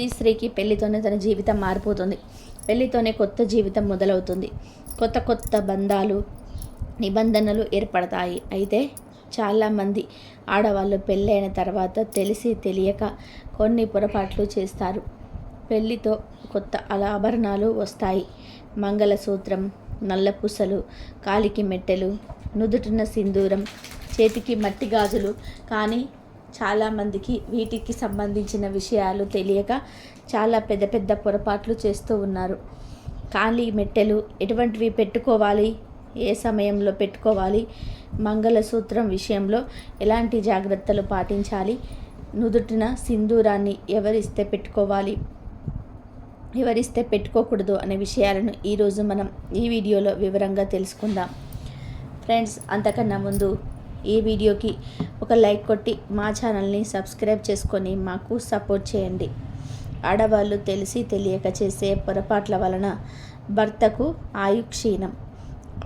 ప్రతి స్త్రీకి పెళ్ళితోనే తన జీవితం మారిపోతుంది. పెళ్ళితోనే కొత్త జీవితం మొదలవుతుంది. కొత్త కొత్త బంధాలు నిబంధనలు ఏర్పడతాయి. అయితే చాలామంది ఆడవాళ్ళు పెళ్ళైన తర్వాత తెలిసి తెలియక కొన్ని పొరపాట్లు చేస్తారు. పెళ్ళితో కొత్త ఆభరణాలు వస్తాయి. మంగళసూత్రం నల్లపూసలు కాలికి మెట్టెలు నుదుటిన సింధూరం చేతికి మట్టి గాజులు కానీ చాలామందికి వీటికి సంబంధించిన విషయాలు తెలియక చాలా పెద్ద పెద్ద పొరపాట్లు చేస్తూ ఉన్నారు. ఖాళీ మెట్టెలు ఎటువంటివి పెట్టుకోవాలి? ఏ సమయంలో పెట్టుకోవాలి? మంగళసూత్రం విషయంలో ఎలాంటి జాగ్రత్తలు పాటించాలి? నుదుటిన సింధూరాన్ని ఎవరిస్తే పెట్టుకోవాలి? ఎవరిస్తే పెట్టుకోకూడదు అనే విషయాలను ఈరోజు మనం ఈ వీడియోలో వివరంగా తెలుసుకుందాం. ఫ్రెండ్స్ అంతకన్నా ముందు ఈ వీడియోకి ఒక లైక్ కొట్టి మా ఛానల్ని సబ్స్క్రైబ్ చేసుకొని మాకు సపోర్ట్ చేయండి. ఆడవాళ్ళు తెలిసి తెలియక చేసే పొరపాట్ల వలన భర్తకు ఆయుక్షీణం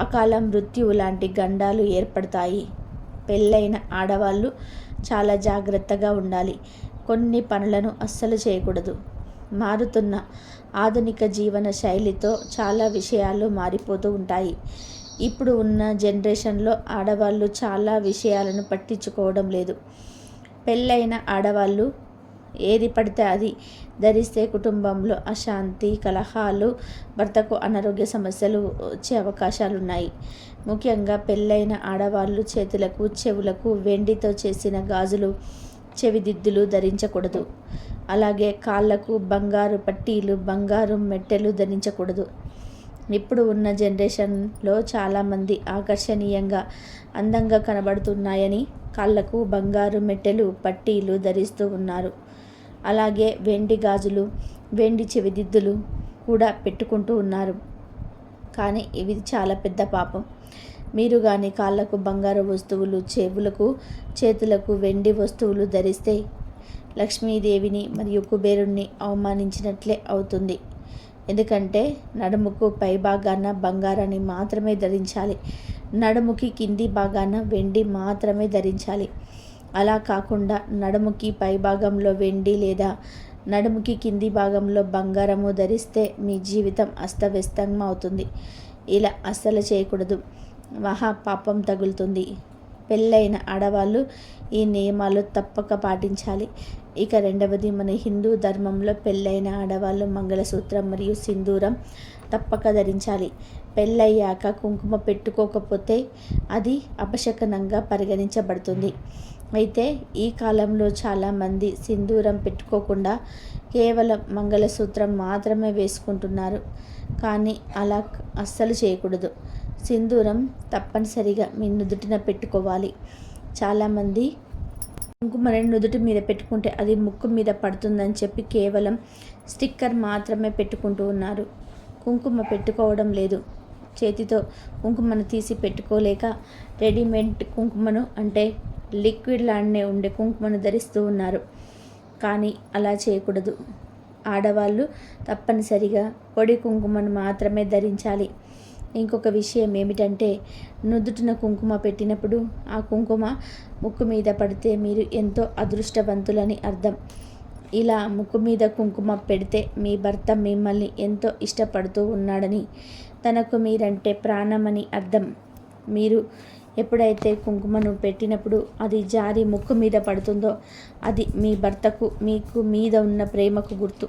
అకాల మృత్యువు లాంటి గండాలు ఏర్పడతాయి. పెళ్ళైన ఆడవాళ్ళు చాలా జాగ్రత్తగా ఉండాలి. కొన్ని పనులను అస్సలు చేయకూడదు. మారుతున్న ఆధునిక జీవన శైలితో చాలా విషయాలు మారిపోతూ ఉంటాయి. ఇప్పుడు ఉన్న జనరేషన్లో ఆడవాళ్ళు చాలా విషయాలను పట్టించుకోవడం లేదు. పెళ్ళైన ఆడవాళ్ళు ఏది పడితే అది ధరిస్తే కుటుంబంలో అశాంతి కలహాలు భర్తకు అనారోగ్య సమస్యలు వచ్చే అవకాశాలు ఉన్నాయి ముఖ్యంగా పెళ్ళైన ఆడవాళ్ళు చేతులకు చెవులకు వెండితో చేసిన గాజులు చెవిదిద్దులు ధరించకూడదు. అలాగే కాళ్ళకు బంగారు పట్టీలు బంగారు మెట్టెలు ధరించకూడదు. ఇప్పుడు ఉన్న జనరేషన్లో చాలామంది ఆకర్షణీయంగా అందంగా కనబడుతున్నాయని కాళ్ళకు బంగారు మెట్టెలు పట్టీలు ధరిస్తూ ఉన్నారు. అలాగే వెండి గాజులు వెండి చెవిదిద్దులు కూడా పెట్టుకుంటూ ఉన్నారు. కానీ ఇవి చాలా పెద్ద పాపం. మీరు కానీ కాళ్ళకు బంగారు వస్తువులు చెవులకు చేతులకు వెండి వస్తువులు ధరిస్తే లక్ష్మీదేవిని మరియు కుబేరుణ్ణి అవమానించినట్లే అవుతుంది. ఎందుకంటే నడుముకు పై భాగాన బంగారాన్ని మాత్రమే ధరించాలి. నడుముకి కింది భాగాన వెండి మాత్రమే ధరించాలి. అలా కాకుండా నడుముకి పై భాగంలో వెండి లేదా నడుముకి కింది భాగంలో బంగారము ధరిస్తే మీ జీవితం అస్తవ్యస్తంగా అవుతుంది. ఇలా అస్సలు చేయకూడదు. మహా పాపం తగులుతుంది. పెళ్ళైన ఆడవాళ్ళు ఈ నియమాలు తప్పక పాటించాలి. ఇక రెండవది మన హిందూ ధర్మంలో పెళ్ళైన ఆడవాళ్ళు మంగళసూత్రం మరియు సింధూరం తప్పక ధరించాలి. పెళ్ళయ్యాక కుంకుమ పెట్టుకోకపోతే అది అపశకనంగా పరిగణించబడుతుంది. అయితే ఈ కాలంలో చాలామంది సింధూరం పెట్టుకోకుండా కేవలం మంగళసూత్రం మాత్రమే వేసుకుంటున్నారు. కానీ అలా అస్సలు చేయకూడదు. సింధూరం తప్పనిసరిగా మీ నుదుటిన పెట్టుకోవాలి. చాలామంది కుంకుమని నుదుటి మీద పెట్టుకుంటే అది ముక్కు మీద పడుతుందని చెప్పి కేవలం స్టిక్కర్ మాత్రమే పెట్టుకుంటూ ఉన్నారు. కుంకుమ పెట్టుకోవడం లేదు. చేతితో కుంకుమను తీసి పెట్టుకోలేక రెడీమేడ్ కుంకుమను అంటే లిక్విడ్ లాగానే ఉండే కుంకుమను ధరిస్తూ ఉన్నారు. కానీ అలా చేయకూడదు. ఆడవాళ్ళు తప్పనిసరిగా పొడి కుంకుమను మాత్రమే ధరించాలి. ఇంకొక విషయం ఏమిటంటే నుదుటిన కుంకుమ పెట్టినప్పుడు ఆ కుంకుమ ముక్కు మీద పడితే మీరు ఎంతో అదృష్టవంతులని అర్థం. ఇలా ముక్కు మీద కుంకుమ పెడితే మీ భర్త మిమ్మల్ని ఎంతో ఇష్టపడుతూ ఉన్నాడని తనకు మీరంటే ప్రాణమని అర్థం. మీరు ఎప్పుడైతే కుంకుమను పెట్టినప్పుడు అది జారి ముక్కు మీద పడుతుందో అది మీ భర్తకు మీకు మీద ఉన్న ప్రేమకు గుర్తు.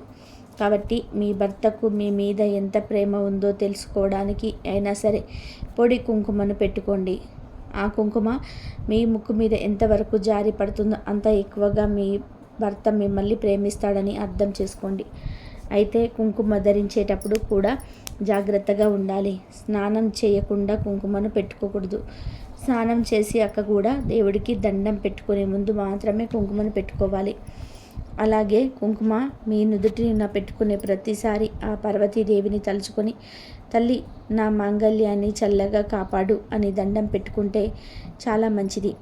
కాబట్టి మీ భర్తకు మీ మీద ఎంత ప్రేమ ఉందో తెలుసుకోవడానికి అయినా సరే పొడి కుంకుమను పెట్టుకోండి. ఆ కుంకుమ మీ ముక్కు మీద ఎంతవరకు జారి పడుతుందో అంత ఎక్కువగా మీ భర్త మిమ్మల్ని ప్రేమిస్తాడని అర్థం చేసుకోండి. అయితే కుంకుమ ధరించేటప్పుడు కూడా జాగ్రత్తగా ఉండాలి. స్నానం చేయకుండా కుంకుమను పెట్టుకోకూడదు. స్నానం చేసి అక్క కూడా దేవుడికి దండం పెట్టుకునే ముందు మాత్రమే కుంకుమను పెట్టుకోవాలి. అలాగే కుంకుమ మీ నుదుటిన పెట్టుకునే ప్రతిసారి ఆ పార్వతీదేవిని తలుచుకొని తల్లి నా మాంగళ్యాన్ని చల్లగా కాపాడు అని దండం పెట్టుకుంటే చాలా మంచిది.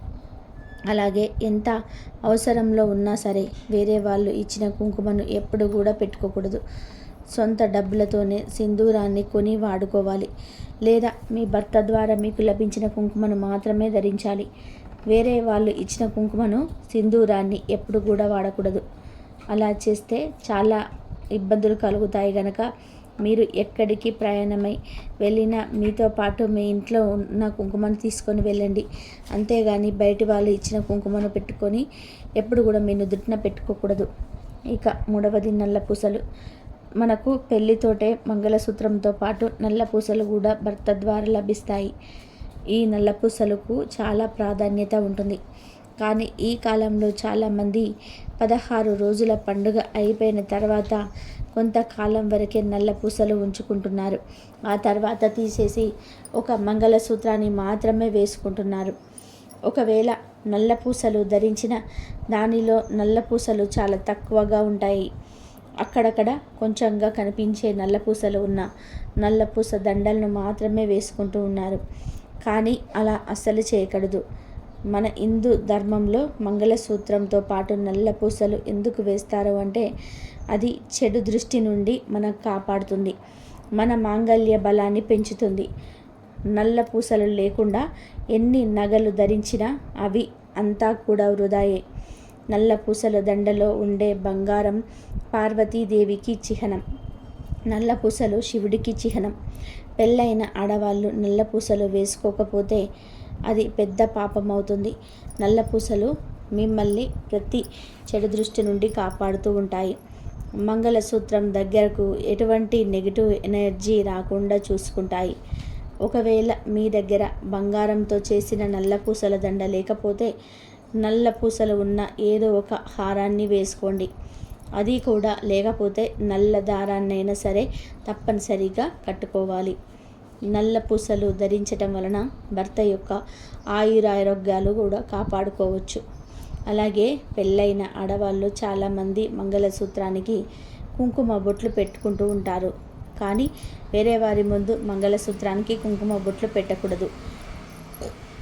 అలాగే ఎంత అవసరంలో ఉన్నా సరే వేరే వాళ్ళు ఇచ్చిన కుంకుమను ఎప్పుడు కూడా పెట్టుకోకూడదు. సొంత డబ్బులతోనే సింధూరాన్ని కొని వాడుకోవాలి. లేదా మీ భర్త ద్వారా మీకు లభించిన కుంకుమను మాత్రమే ధరించాలి. వేరే వాళ్ళు ఇచ్చిన కుంకుమను సింధూరాన్ని ఎప్పుడు కూడా వాడకూడదు. అలా చేస్తే చాలా ఇబ్బందులు కలుగుతాయి కనుక మీరు ఎక్కడికి ప్రయాణమై వెళ్ళినా మీతో పాటు మీ ఇంట్లో ఉన్న కుంకుమను తీసుకొని వెళ్ళండి. అంతేగాని బయటి వాళ్ళు ఇచ్చిన కుంకుమను పెట్టుకొని ఎప్పుడు కూడా మీ నుదుటిన పెట్టుకోకూడదు. ఇక మూడవది నల్ల పూసలు. మనకు పెళ్ళితోటే మంగళసూత్రంతో పాటు నల్ల పూసలు కూడా భర్త ద్వారా లభిస్తాయి. ఈ నల్ల పూసలకు చాలా ప్రాధాన్యత ఉంటుంది. కానీ ఈ కాలంలో చాలామంది పదహారు రోజుల పండుగ అయిపోయిన తర్వాత కొంతకాలం వరకే నల్ల పూసలు ఉంచుకుంటున్నారు. ఆ తర్వాత తీసేసి ఒక మంగళసూత్రాన్ని మాత్రమే వేసుకుంటున్నారు. ఒకవేళ నల్ల పూసలు ధరించిన దానిలో నల్ల పూసలు చాలా తక్కువగా ఉంటాయి. అక్కడక్కడ కొంచెంగా కనిపించే నల్ల పూసలు ఉన్న నల్ల పూస దండలను మాత్రమే వేసుకుంటూ ఉన్నారు. కానీ అలా అస్సలు చేయకూడదు. మన హిందూ ధర్మంలో మంగళసూత్రంతో పాటు నల్ల పూసలు ఎందుకు వేస్తారు అంటే అది చెడు దృష్టి నుండి మనకు కాపాడుతుంది. మన మాంగళ్య బలాన్ని పెంచుతుంది. నల్ల పూసలు లేకుండా ఎన్ని నగలు ధరించినా అవి అంతా కూడా వృధాయే. నల్ల పూసల దండలో ఉండే బంగారం పార్వతీదేవికి చిహ్నం. నల్ల పూసలు శివుడికి చిహ్నం. పెళ్ళైన ఆడవాళ్ళు నల్ల పూసలు వేసుకోకపోతే అది పెద్ద పాపం అవుతుంది నల్ల పూసలు మిమ్మల్ని ప్రతి చెడు దృష్టి నుండి కాపాడుతూ ఉంటాయి. మంగళసూత్రం దగ్గరకు ఎటువంటి నెగిటివ్ ఎనర్జీ రాకుండా చూసుకుంటాయి. ఒకవేళ మీ దగ్గర బంగారంతో చేసిన నల్ల పూసల దండ లేకపోతే నల్ల పూసలు ఉన్న ఏదో ఒక హారాన్ని వేసుకోండి. అది కూడా లేకపోతే నల్ల దారాన్నైనా సరే తప్పనిసరిగా కట్టుకోవాలి. నల్ల పూసలు ధరించటం వలన భర్త యొక్క ఆయురారోగ్యాలు కూడా కాపాడుకోవచ్చు. అలాగే పెళ్ళైన ఆడవాళ్ళు చాలామంది మంగళసూత్రానికి కుంకుమ బొట్లు పెట్టుకుంటూ ఉంటారు. కానీ వేరే వారి ముందు మంగళసూత్రానికి కుంకుమ బొట్లు పెట్టకూడదు.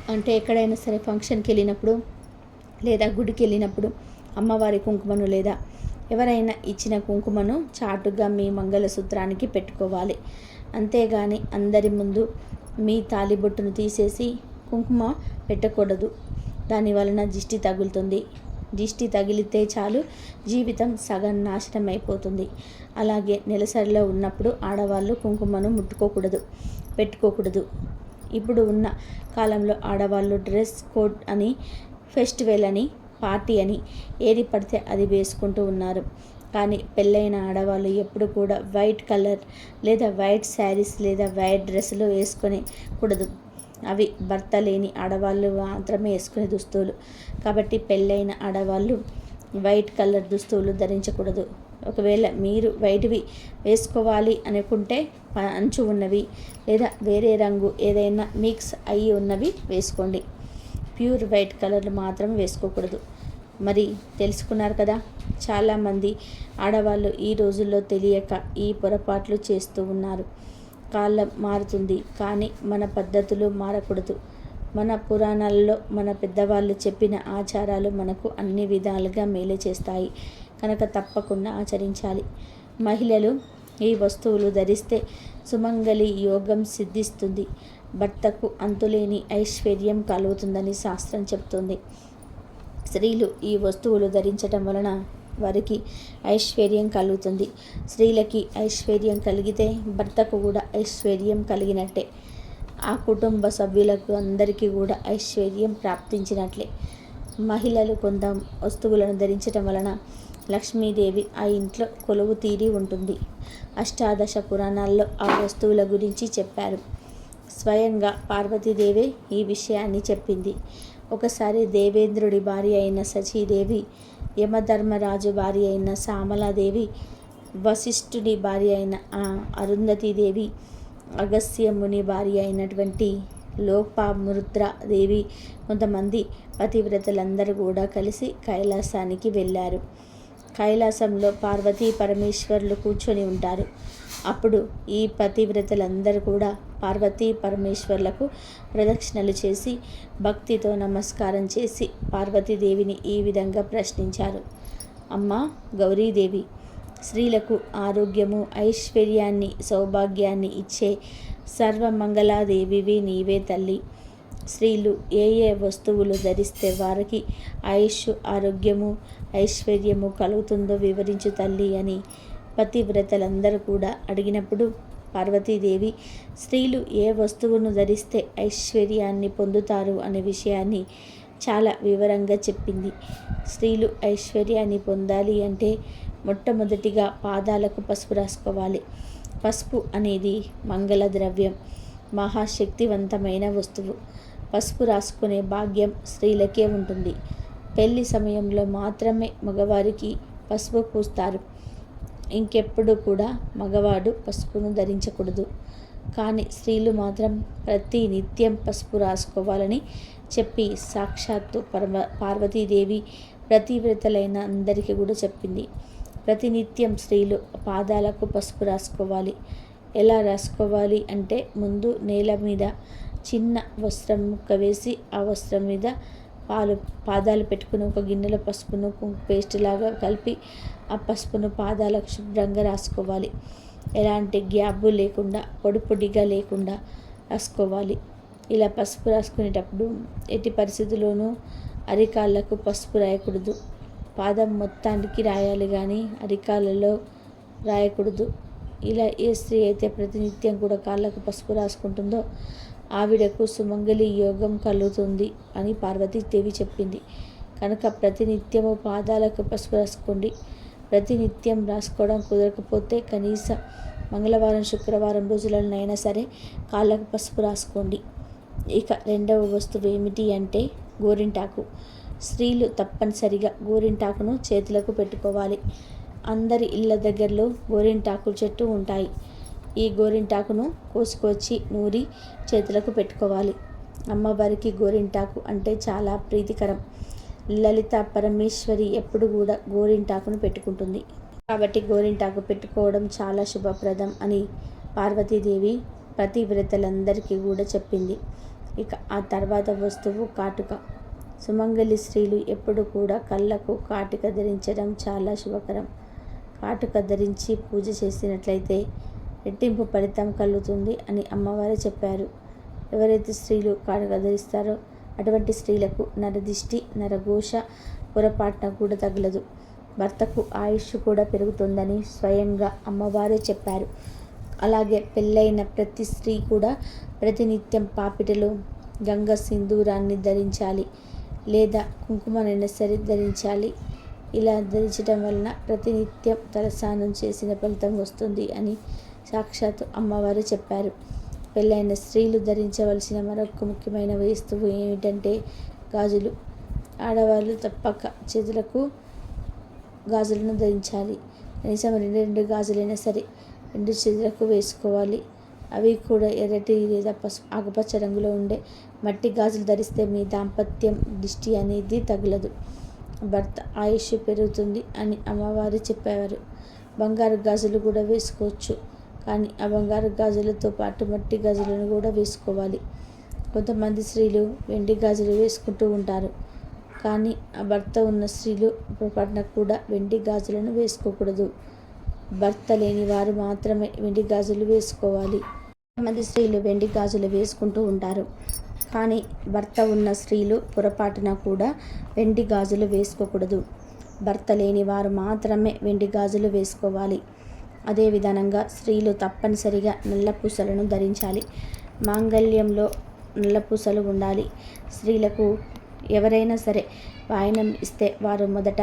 అంటే ఎక్కడైనా సరే ఫంక్షన్కి వెళ్ళినప్పుడు లేదా గుడికి వెళ్ళినప్పుడు అమ్మవారి కుంకుమను లేదా ఎవరైనా ఇచ్చిన కుంకుమను చాటుగా మీ మంగళసూత్రానికి పెట్టుకోవాలి. అంతేగాని అందరి ముందు మీ తాలిబొట్టును తీసేసి కుంకుమ పెట్టకూడదు. దాని వలన దిష్టి తగులుతుంది. దిష్టి తగిలితే చాలు జీవితం సగం నాశనం అయిపోతుంది అలాగే నెలసరిలో ఉన్నప్పుడు ఆడవాళ్ళు కుంకుమను ముట్టుకోకూడదు పెట్టుకోకూడదు. ఇప్పుడు ఉన్న కాలంలో ఆడవాళ్ళు డ్రెస్ కోడ్ అని ఫెస్టివల్ అని పార్టీ అని ఏది పడితే అది వేసుకుంటూ ఉన్నారు. కానీ పెళ్ళైన ఆడవాళ్ళు ఎప్పుడు కూడా వైట్ కలర్ లేదా వైట్ శారీస్ లేదా వైట్ డ్రెస్సులు వేసుకొని కూడదు అవి భర్త లేని ఆడవాళ్ళు మాత్రమే వేసుకునే దుస్తులు. కాబట్టి పెళ్ళైన ఆడవాళ్ళు వైట్ కలర్ దుస్తులు ధరించకూడదు. ఒకవేళ మీరు వైట్వి వేసుకోవాలి అనుకుంటే అంచు ఉన్నవి లేదా వేరే రంగు ఏదైనా మిక్స్ అయ్యి ఉన్నవి వేసుకోండి. ప్యూర్ వైట్ కలర్లు మాత్రం వేసుకోకూడదు. మరి తెలుసుకున్నారు కదా. చాలామంది ఆడవాళ్ళు ఈ రోజుల్లో తెలియక ఈ పొరపాట్లు చేస్తూ ఉన్నారు. కాలం మారుతుంది కానీ మన పద్ధతులు మారకూడదు. మన పురాణాలలో మన పెద్దవాళ్ళు చెప్పిన ఆచారాలు మనకు అన్ని విధాలుగా మేలు చేస్తాయి. కనుక తప్పకుండా ఆచరించాలి. మహిళలు ఈ వస్తువులు ధరిస్తే సుమంగళి యోగం సిద్ధిస్తుంది. భర్తకు అంతులేని ఐశ్వర్యం కలుగుతుందని శాస్త్రం చెప్తుంది స్త్రీలు ఈ వస్తువులు ధరించటం వలన వారికి ఐశ్వర్యం కలుగుతుంది. స్త్రీలకి ఐశ్వర్యం కలిగితే భర్తకు కూడా ఐశ్వర్యం కలిగినట్టే. ఆ కుటుంబ సభ్యులకు అందరికీ కూడా ఐశ్వర్యం ప్రాప్తించినట్లే. మహిళలు కొంత వస్తువులను ధరించటం వలన లక్ష్మీదేవి ఆ ఇంట్లో కొలువు తీరి ఉంటుంది. అష్టాదశ పురాణాల్లో ఆ వస్తువుల గురించి చెప్పారు. స్వయంగా పార్వతీదేవే ఈ విషయాన్ని చెప్పింది. ఒకసారి దేవేంద్రుడి భార్య అయిన సచీదేవి యమధర్మరాజు భార్య అయిన సామలాదేవి వశిష్ఠుడి భార్య అయిన అరుంధతీదేవి అగస్త్య ముని భార్య అయినటువంటి లోపామృద్ర దేవి కొంతమంది పతివ్రతలందరూ కూడా కలిసి కైలాసానికి వెళ్ళారు. కైలాసంలో పార్వతీ పరమేశ్వర్లు కూర్చొని ఉంటారు. అప్పుడు ఈ పతివ్రతలందరూ కూడా పార్వతీ పరమేశ్వర్లకు ప్రదక్షిణలు చేసి భక్తితో నమస్కారం చేసి పార్వతీదేవిని ఈ విధంగా ప్రశ్నించారు. అమ్మ గౌరీదేవి స్త్రీలకు ఆరోగ్యము ఐశ్వర్యాన్ని సౌభాగ్యాన్ని ఇచ్చే సర్వమంగళాదేవివి నీవే తల్లి. స్త్రీలు ఏ ఏ వస్తువులు ధరిస్తే వారికి ఆయుష్ ఆరోగ్యము ఐశ్వర్యము కలుగుతుందో వివరించు తల్లి అని పతివ్రతలందరూ కూడా అడిగినప్పుడు పార్వతీదేవి స్త్రీలు ఏ వస్తువును ధరిస్తే ఐశ్వర్యాన్ని పొందుతారు? అనే విషయాన్ని చాలా వివరంగా చెప్పింది. స్త్రీలు ఐశ్వర్యాన్ని పొందాలి అంటే మొట్టమొదటిగా పాదాలకు పసుపు రాసుకోవాలి. పసుపు అనేది మంగళ ద్రవ్యం మహాశక్తివంతమైన వస్తువు. పసుపు రాసుకునే భాగ్యం స్త్రీలకే ఉంటుంది. పెళ్ళి సమయంలో మాత్రమే మగవారికి పసుపు పూస్తారు. ఇంకెప్పుడు కూడా మగవాడు పసుపును ధరించకూడదు. కానీ స్త్రీలు మాత్రం ప్రతి నిత్యం పసుపు రాసుకోవాలని చెప్పి సాక్షాత్తు పరమ పార్వతీదేవి ప్రతివ్రతలైన అందరికీ కూడా చెప్పింది. ప్రతినిత్యం స్త్రీలు పాదాలకు పసుపు రాసుకోవాలి. ఎలా రాసుకోవాలి అంటే ముందు నేల మీద చిన్న వస్త్రం ముక్క వేసి ఆ వస్త్రం మీద పాలు పాదాలు పెట్టుకుని ఒక గిన్నెలో పసుపును పేస్ట్ లాగా కలిపి ఆ పసుపును పాదాలకు శుభ్రంగా రాసుకోవాలి. ఎలాంటి గ్యాబు లేకుండా పొడి పొడిగా లేకుండా రాసుకోవాలి. ఇలా పసుపు రాసుకునేటప్పుడు ఎట్టి పరిస్థితుల్లోనూ అరికాళ్ళకు పసుపు రాయకూడదు. పాదం మొత్తానికి రాయాలి కానీ అరికాళ్ళలో రాయకూడదు. ఇలా ఏ స్త్రీ అయితే ప్రతినిత్యం కూడా కాళ్ళకు పసుపు రాసుకుంటుందో ఆవిడకు సుమంగళి యోగం కలుగుతుంది అని పార్వతీదేవి చెప్పింది. కనుక ప్రతినిత్యము పాదాలకు పసుపు రాసుకోండి. ప్రతినిత్యం రాసుకోవడం కుదరకపోతే కనీసం మంగళవారం శుక్రవారం రోజులనైనా సరే కాళ్ళకు పసుపు రాసుకోండి. ఇక రెండవ వస్తువు ఏమిటి అంటే గోరింటాకు. స్త్రీలు తప్పనిసరిగా గోరింటాకును చేతులకు పెట్టుకోవాలి. అందరి ఇళ్ళ దగ్గరలో గోరింటాకు చెట్టు ఉంటాయి. ఈ గోరింటాకును కోసుకొచ్చి నూరి చేతులకు పెట్టుకోవాలి. అమ్మవారికి గోరింటాకు అంటే చాలా ప్రీతికరం. లలిత పరమేశ్వరి ఎప్పుడు కూడా గోరింటాకును పెట్టుకుంటుంది. కాబట్టి గోరింటాకు పెట్టుకోవడం చాలా శుభప్రదం అని పార్వతీదేవి పతివ్రతలందరికీ కూడా చెప్పింది. ఇక ఆ తర్వాత వస్తువు కాటుక. సుమంగళి స్త్రీలు ఎప్పుడు కూడా కళ్ళకు కాటుక ధరించడం చాలా శుభకరం. కాటుక ధరించి పూజ చేసినట్లయితే రెట్టింపు ఫలితం కలుగుతుంది అని అమ్మవారు చెప్పారు. ఎవరైతే స్త్రీలు కాడగా ధరిస్తారో అటువంటి స్త్రీలకు నరదిష్టి నరఘోష పొరపాటున కూడా తగలదు. భర్తకు ఆయుష్ కూడా పెరుగుతుందని స్వయంగా అమ్మవారే చెప్పారు. అలాగే పెళ్ళైన ప్రతి స్త్రీ కూడా ప్రతినిత్యం పాపిటలో గంగ సింధూరాన్ని ధరించాలి లేదా కుంకుమనైనా సరే ధరించాలి. ఇలా ధరించడం వలన ప్రతినిత్యం తలస్నానం చేసిన ఫలితం వస్తుంది అని సాక్షాత్ అమ్మవారు చెప్పారు. పెళ్ళైన స్త్రీలు ధరించవలసిన మరొక ముఖ్యమైన వస్తువు ఏమిటంటే గాజులు. ఆడవాళ్ళు తప్పక చేతులకు గాజులను ధరించాలి. కనీసం రెండు రెండు గాజులైనా సరే రెండు చేతులకు వేసుకోవాలి. అవి కూడా ఎర్రటి లేదా పసుపు ఆకుపచ్చ రంగులో ఉండే మట్టి గాజులు ధరిస్తే మీ దాంపత్యం దిష్టి అనేది తగలదు. భర్త ఆయుష్ పెరుగుతుంది అని అమ్మవారు చెప్పేవారు. బంగారు గాజులు కూడా వేసుకోవచ్చు. కానీ ఆ బంగారు గాజులతో పాటు మట్టి గాజులను కూడా వేసుకోవాలి. కొంతమంది స్త్రీలు వెండి గాజులు వేసుకుంటూ ఉంటారు. కానీ ఆ భర్త ఉన్న స్త్రీలు పొరపాటున కూడా వెండి గాజులను వేసుకోకూడదు. భర్త లేని వారు మాత్రమే వెండి గాజులు వేసుకోవాలి. కొంతమంది స్త్రీలు వెండి గాజులు వేసుకుంటూ ఉంటారు. కానీ భర్త ఉన్న స్త్రీలు పొరపాటున కూడా వెండి గాజులు వేసుకోకూడదు. భర్త లేని వారు మాత్రమే వెండి గాజులు వేసుకోవాలి. అదే విధానంగా స్త్రీలు తప్పనిసరిగా నల్లపూసలను ధరించాలి. మాంగళ్యంలో నల్లపూసలు ఉండాలి. స్త్రీలకు ఎవరైనా సరే వాయనం ఇస్తే వారు మొదట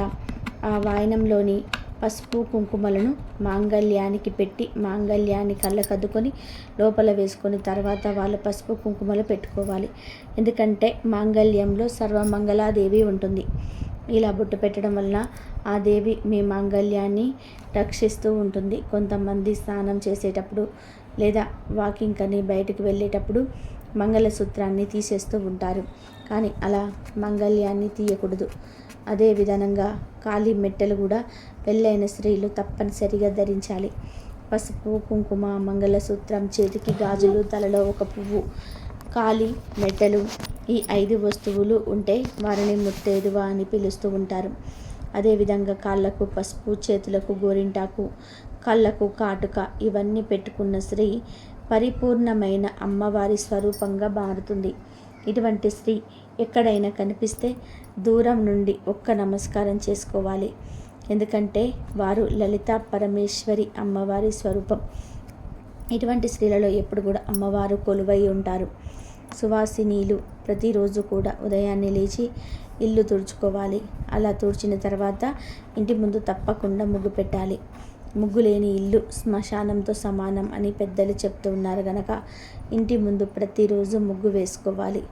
ఆ వాయనంలోని పసుపు కుంకుమలను మాంగళ్యానికి పెట్టి మాంగళ్యాన్ని కళ్ళకద్దుకొని లోపల వేసుకొని తర్వాత వాళ్ళు పసుపు కుంకుమలు పెట్టుకోవాలి. ఎందుకంటే మాంగళ్యంలో సర్వమంగళాదేవి ఉంటుంది. ఇలా బొట్టు పెట్టడం వల్ల ఆ దేవి మీ మాంగళ్యాన్ని రక్షిస్తూ ఉంటుంది. కొంతమంది స్నానం చేసేటప్పుడు లేదా వాకింగ్ అని బయటకు వెళ్ళేటప్పుడు మంగళసూత్రాన్ని తీసేస్తూ ఉంటారు. కానీ అలా మంగళ్యాన్ని తీయకూడదు. అదే విధంగా ఖాళీ మెట్టలు కూడా పెళ్ళైన స్త్రీలు తప్పనిసరిగా ధరించాలి. పసుపు కుంకుమ మంగళసూత్రం చేతికి గాజులు తలలో ఒక పువ్వు ఖాళీ మెట్టలు ఈ ఐదు వస్తువులు ఉంటే వారిని ముత్తేదువ అని పిలుస్తూ ఉంటారు. అదేవిధంగా కాళ్ళకు పసుపు చేతులకు గోరింటాకు కళ్ళకు కాటుక ఇవన్నీ పెట్టుకున్న స్త్రీ పరిపూర్ణమైన అమ్మవారి స్వరూపంగా మారుతుంది. ఇటువంటి స్త్రీ ఎక్కడైనా కనిపిస్తే దూరం నుండి ఒక్క నమస్కారం చేసుకోవాలి. ఎందుకంటే వారు లలిత పరమేశ్వరి అమ్మవారి స్వరూపం. ఇటువంటి స్త్రీలలో ఎప్పుడు కూడా అమ్మవారు కొలువై ఉంటారు. సువాసినీలు ప్రతిరోజు కూడా ఉదయాన్నే లేచి ఇల్లు తుడుచుకోవాలి. అలా తుడిచిన తర్వాత ఇంటి ముందు తప్పకుండా ముగ్గు పెట్టాలి. ముగ్గు లేని ఇల్లు శ్మశానంతో సమానం అని పెద్దలు చెప్తూ ఉన్నారు గనక ఇంటి ముందు ప్రతిరోజు ముగ్గు వేసుకోవాలి.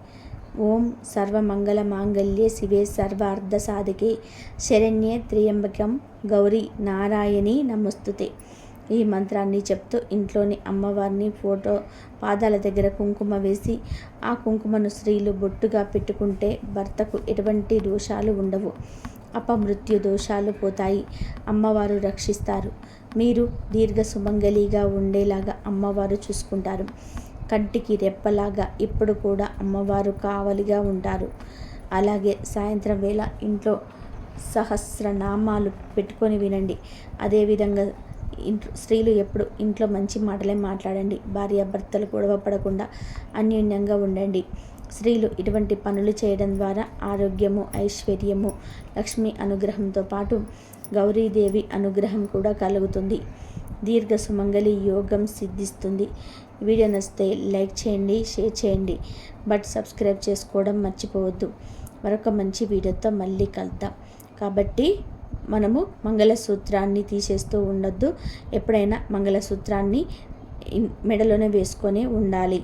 ఓం సర్వమంగళ మాంగళ్యే శివే సర్వార్థ సాధికే శరణ్యే త్రియంబకం గౌరీ నారాయణి నమస్తుతే. ఈ మంత్రాన్ని చెప్తూ ఇంట్లోని అమ్మవారిని ఫోటో పాదాల దగ్గర కుంకుమ వేసి ఆ కుంకుమను స్త్రీలు బొట్టుగా పెట్టుకుంటే భర్తకు ఎటువంటి దోషాలు ఉండవు. అపమృత్యు దోషాలు పోతాయి. అమ్మవారు రక్షిస్తారు. మీరు దీర్ఘ సుమంగళిగా ఉండేలాగా అమ్మవారు చూసుకుంటారు. కంటికి రెప్పలాగా ఇప్పుడు కూడా అమ్మవారు కావలిగా ఉంటారు. అలాగే సాయంత్రం వేళ ఇంట్లో సహస్రనామాలు పెట్టుకొని వినండి. అదేవిధంగా ఇంట్లో స్త్రీలు ఎప్పుడు ఇంట్లో మంచి మాటలే మాట్లాడండి. భార్యాభర్తలు గొడవ పడకుండా అన్యోన్యంగా ఉండండి. స్త్రీలు ఇటువంటి పనులు చేయడం ద్వారా ఆరోగ్యము ఐశ్వర్యము లక్ష్మి అనుగ్రహంతో పాటు గౌరీదేవి అనుగ్రహం కూడా కలుగుతుంది. దీర్ఘ సుమంగళి యోగం సిద్ధిస్తుంది. వీడియో నచ్చితే లైక్ చేయండి షేర్ చేయండి. బట్ సబ్స్క్రైబ్ చేసుకోవడం మర్చిపోవద్దు. మరొక మంచి వీడియోతో మళ్ళీ కలుద్దాం. కాబట్టి మనము మంగళసూత్రాన్ని తీసేస్తూ ఉండొద్దు. ఎప్పుడైనా మంగళసూత్రాన్ని మెడలోనే వేసుకొని ఉండాలి.